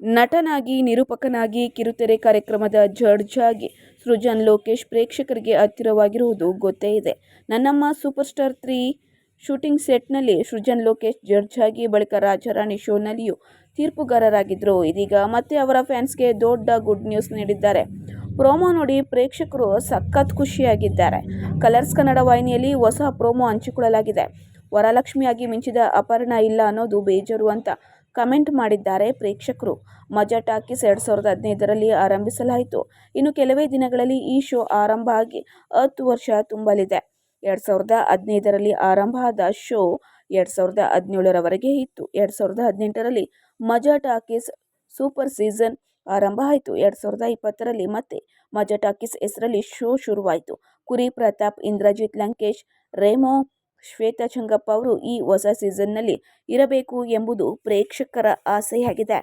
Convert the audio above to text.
ನಟನಾಗಿ, ನಿರೂಪಕನಾಗಿ ಕಿರುತೆರೆ ಕಾರ್ಯಕ್ರಮದ ಜಡ್ಜ್ ಆಗಿ ಸೃಜನ್ ಲೋಕೇಶ್ ಪ್ರೇಕ್ಷಕರಿಗೆ ಹತ್ತಿರವಾಗಿರುವುದು ಗೊತ್ತೇ ಇದೆ. ನನ್ನಮ್ಮ ಸೂಪರ್ ಸ್ಟಾರ್ ತ್ರೀ ಶೂಟಿಂಗ್ ಸೆಟ್ನಲ್ಲಿ ಸೃಜನ್ ಲೋಕೇಶ್ ಜಡ್ಜ್ ಆಗಿ ಬಳಿಕ ರಾಜಾರಾಣಿ ಶೋನಲ್ಲಿಯೂ ತೀರ್ಪುಗಾರರಾಗಿದ್ದರು ಇದೀಗ ಮತ್ತೆ ಅವರ ಫ್ಯಾನ್ಸ್ಗೆ ದೊಡ್ಡ ಗುಡ್ ನ್ಯೂಸ್ ನೀಡಿದ್ದಾರೆ. ಪ್ರೋಮೋ ನೋಡಿ ಪ್ರೇಕ್ಷಕರು ಸಖತ್ ಖುಷಿಯಾಗಿದ್ದಾರೆ. ಕಲರ್ಸ್ ಕನ್ನಡ ವಾಹಿನಿಯಲ್ಲಿ ಹೊಸ ಪ್ರೋಮೋ ಹಂಚಿಕೊಳ್ಳಲಾಗಿದೆ. ವರಲಕ್ಷ್ಮಿಯಾಗಿ ಮಿಂಚಿದ ಅಪರ್ಣ ಇಲ್ಲ ಅನ್ನೋದು ಬೇಜಾರು ಅಂತ ಕಮೆಂಟ್ ಮಾಡಿದ್ದಾರೆ ಪ್ರೇಕ್ಷಕರು. ಮಜಾ ಟಾಕೀಸ್ ಎರಡು ಸಾವಿರದ ಹದಿನೈದರಲ್ಲಿ ಆರಂಭಿಸಲಾಯಿತು. ಇನ್ನು ಕೆಲವೇ ದಿನಗಳಲ್ಲಿ ಈ ಶೋ ಆರಂಭ ಆಗಿ ಹತ್ತು ವರ್ಷ ತುಂಬಲಿದೆ. ಎರಡು ಸಾವಿರದ ಹದಿನೈದರಲ್ಲಿ ಆರಂಭ ಆದ ಶೋ ಎರಡು ಸಾವಿರದ ಹದಿನೇಳರವರೆಗೆ ಇತ್ತು. ಎರಡು ಸಾವಿರದ ಹದಿನೆಂಟರಲ್ಲಿ ಮಜಾ ಟಾಕೀಸ್ ಸೂಪರ್ ಸೀಸನ್ ಆರಂಭ ಆಯಿತು. ಎರಡು ಸಾವಿರದ ಇಪ್ಪತ್ತರಲ್ಲಿ ಮತ್ತೆ ಮಜಾ ಟಾಕೀಸ್ ಹೆಸರಲ್ಲಿ ಶೋ ಶುರುವಾಯಿತು. ಕುರಿ ಪ್ರತಾಪ್, ಇಂದ್ರಜಿತ್, ಲಂಕೇಶ್, ರೇಮೋ ಶ್ವೇತಾ ಚಂಗಪ್ಪ ಅವರು ಈ ಹೊಸ ಸೀಸನ್ನಲ್ಲಿ ಇರಬೇಕು ಎಂಬುದು ಪ್ರೇಕ್ಷಕರ ಆಸೆಯಾಗಿದೆ.